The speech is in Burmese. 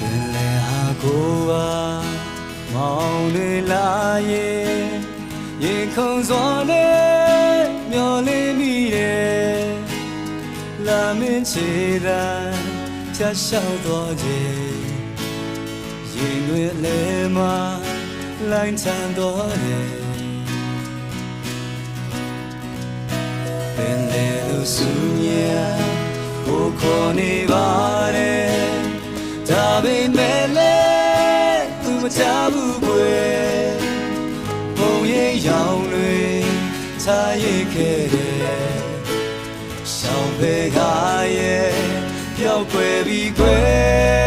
ပင်လယ်ဟာကိုပါမောင်တွေလာရဲ့ရင်ခုန်စွာနဲ့မျောလင်းမိရဲ့လာမင်းချေတိုင်းဖြတ်လျှောက်သွားခြင်းရင်တွေလဲမှာလိုင်းချမ်းသွားတယ်ပင်လေလူစု မဲ့လည်းသူမချဘူးကွယ်ပုံရိပ်ရောင်တွေထားရခဲ့တယ်ရှောင်းဖေကားရဲ့ပျောက်ကွယ်ပြီးကွယ်